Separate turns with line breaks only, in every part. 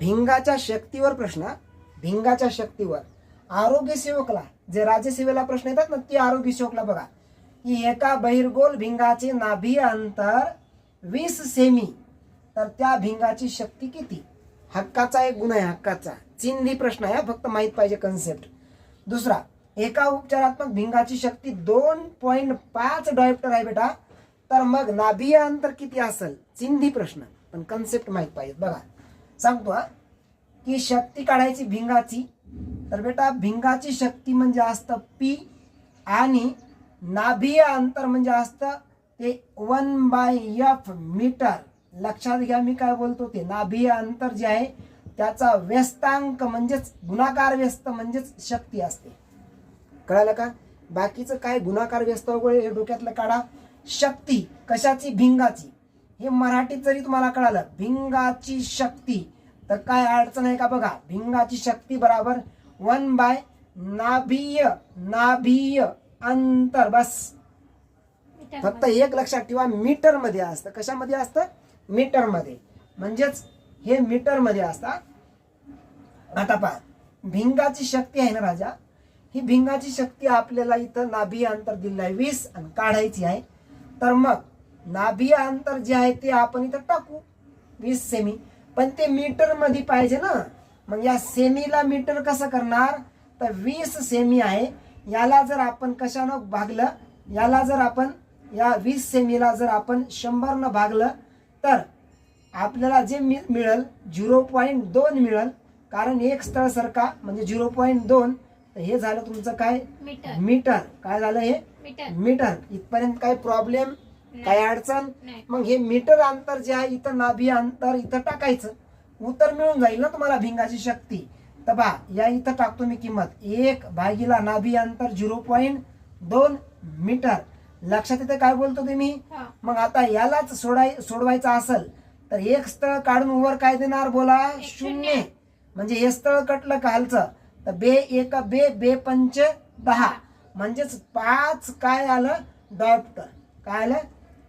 भिंगाच्या शक्तीवर प्रश्न भिंगाच्या शक्तीवर. आरोग्य सेवकला जे राज्यसेवेला प्रश्न येतात ना ते आरोग्य सेवकला बघा. की एका बहिर्गोल भिंगाचे नाभी अंतर वीस सेमी. तर त्या भिंगाची शक्ती किती? हक्काचा एक गुन्हा आहे हक्काचा. चिन्ही प्रश्न आहे हा, फक्त माहीत पाहिजे कन्सेप्ट दुसरा एका उपचारात्मक भिंगाची शक्ती दोन पॉईंट पाच डायप्टर आहे बेटा. तर मग नाभीय अंतर किती असेल? चिन्ही प्रश्न. पण कन्सेप्ट माहीत पाहिजे. बघा. सांगतो हा. की शक्ती काढायची भिंगाची. तर बेटा भिंगाची शक्ती म्हणजे असतं पी आणि नाभीय अंतर म्हणजे असतं ते वन बाय एफ मीटर. लक्षात घ्या मी काय बोलतो ते नाभीय अंतर जे आहे त्याचा व्यस्तांक म्हणजेच गुणाकार व्यस्त म्हणजेच शक्ती असते. कळालं का? बाकीचं काय गुणाकार व्यस्त वगैरे हे डोक्यातलं काढा. शक्ती कशाची? भिंगाची. हे मराठीत जरी तुम्हाला कळालं भिंगाची शक्ती तर काय अडचण आहे का बघा? भिंगाची शक्ती बराबर वन बाय नाभीय नाभीय अंतर बस. फक्त एक लक्षात ठेवा मीटरमध्ये असतं. कशामध्ये असतं? मीटरमध्ये म्हणजेच हे मीटरमध्ये असतं आता पहा भिंगाची शक्ती आहे ना राजा? ही भिंगाची शक्ती आपल्याला इथं नाभीय अंतर दिलेलं आहे वीस आणि काढायची आहे. तर मग नाभीय अंतर जे आहे ते आपण इथं टाकू. वीस सेमी पण ते मीटरमध्ये पाहिजे ना. मग या सेमीला मीटर कसं करणार? तर वीस सेमी आहे. याला जर आपण कशानं भागलं? याला जर आपण या वीस सेमीला जर आपण शंभरनं भागलं तर आपल्याला जे मि मिळेल झिरो पॉईंट दोन मिळेल. कारण एक स्थळ सरका म्हणजे झिरो पॉईंट दोन हे झालं तुमचं काय?
मीटर.
काय झालं हे?
मीटर.
मीटर. इथपर्यंत काय प्रॉब्लेम काय अडचण? मग हे मीटर अंतर जे आहे इथं नाभी अंतर इथं टाकायचं. उत्तर मिळून जाईल ना तुम्हाला भिंगाची शक्ती. तर पहा या इथं टाकतो मी किंमत. एक भागीला नाभी अंतर झिरो पॉईंट दोन मीटर. लक्षात येते काय बोलतो तुम्ही? मग आता यालाच सोडाय सोडवायचं असेल तर एक स्थळ काढून वर काय देणार बोला? शून्य. म्हणजे हे स्थळ कटलं कालचं तर बे एक बे बे पंच दहा. म्हणजेच पाच काय आलं? डायप्टर काय आलं?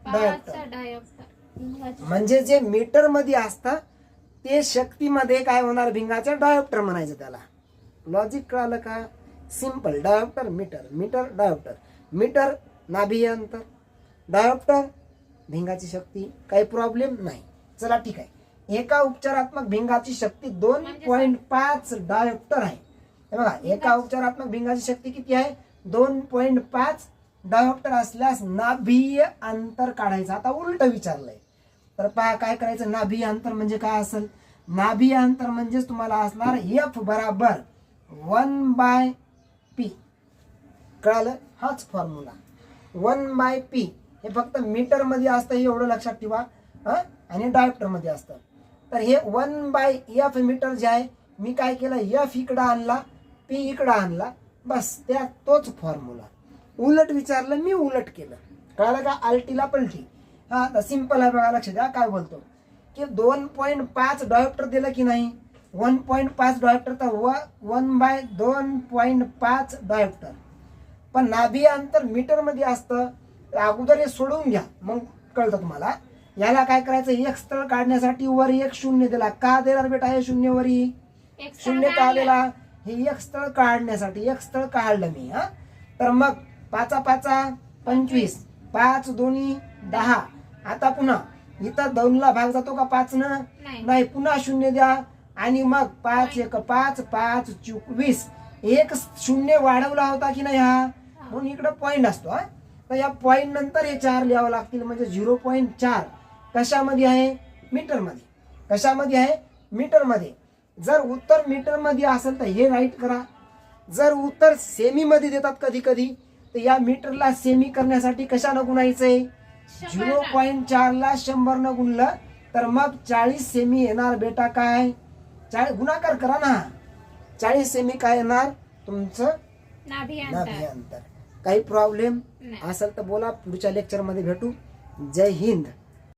डायप्टर म्हणजे जे मीटरमध्ये असतं ते शक्तीमध्ये काय होणार? भिंगाचं डायोप्टर म्हणायचं त्याला. लॉजिक कळालं का? Simple dioptre metre metre dioptre metre नाभीय अंतर. डायोप्टर भिंगाची शक्ती. काही प्रॉब्लेम नाही. चला ठीक आहे. एका उपचारात्मक भिंगाची शक्ती दोन
म्हणजे
पॉईंट पाच डायोप्टर आहे. हे बघा एका उपचारात्मक भिंगाची शक्ती किती आहे? दोन पॉईंट पाच डायोप्टर असल्यास नाभीय अंतर काढायचं. आता उलट विचारलंय. तर पहा काय करायचं? नाभीय अंतर म्हणजे काय असेल? नाभीय अंतर म्हणजेच तुम्हाला असणार एफ बराबर वन बाय पी कळालं? हाच फॉर्म्युला वन बाय पी हे फक्त मीटरमध्ये असतं हे एवढं लक्षात ठेवा. हां? आणि डायोप्टरमध्ये असतं. तर हे वन बाय एफ मीटर जे आहे मी काय केलं? एफ इकडं आणला पी इकडं आणला. बस त्या तोच फॉर्म्युला उलट विचारलं मी उलट केलं. कळालं का? आलटीला पलटी. हा आता सिंपल आहे बघा लक्ष द्या काय बोलतो. की दोन पॉईंट पाच डायप्टर दिलं की नाही? वन पॉईंट पाच डायप्टर तर व वन बाय दोन पॉईंट पाच डायप्टर पण नाभी अंतर मीटरमध्ये असतं अगोदर हे सोडून घ्या. मग कळतं तुम्हाला. याला काय करायचं? एक स्थळ काढण्यासाठी वर एक शून्य दिला. का देणार बेटा हे शून्य वरी?
एक
शून्य का आलेला हे एक स्थळ काढण्यासाठी एक स्थळ काढलं मी हा. तर मग पाचा पाचा पंचवीस पाच दोन्ही दहा. आता पुन्हा इथं दोनला भाग जातो का पाच न
नाही.
नाही पुन्हा शून्य द्या. आणि मग पाच एक पाच पाच चूक वीस एक शून्य वाढवला होता की नाही हा? म्हणून इकडं पॉईंट असतो हा. तर या पॉईंट नंतर हे चार लिहावं लागतील म्हणजे झिरो पॉईंट चार. कशामध्ये आहे? मीटरमध्ये. कशामध्ये आहे? मीटरमध्ये. जर उत्तर मीटरमध्ये असेल तर हे राईट करा. जर उत्तर सेमीमध्ये देतात कधी कधी तर या मीटरला सेमी करण्यासाठी कशानं गुणायचंय? झिरो पॉईंट चारला शंभरनं गुणलं तर मग चाळीस सेमी येणार बेटा काय? चाळीस गुणाकार करा ना. चाळीस सेमी काय येणार? तुमचं
नाभी अंतर.
काही प्रॉब्लेम असेल तर बोला पुढच्या लेक्चरमध्ये भेटू. जय हिंद.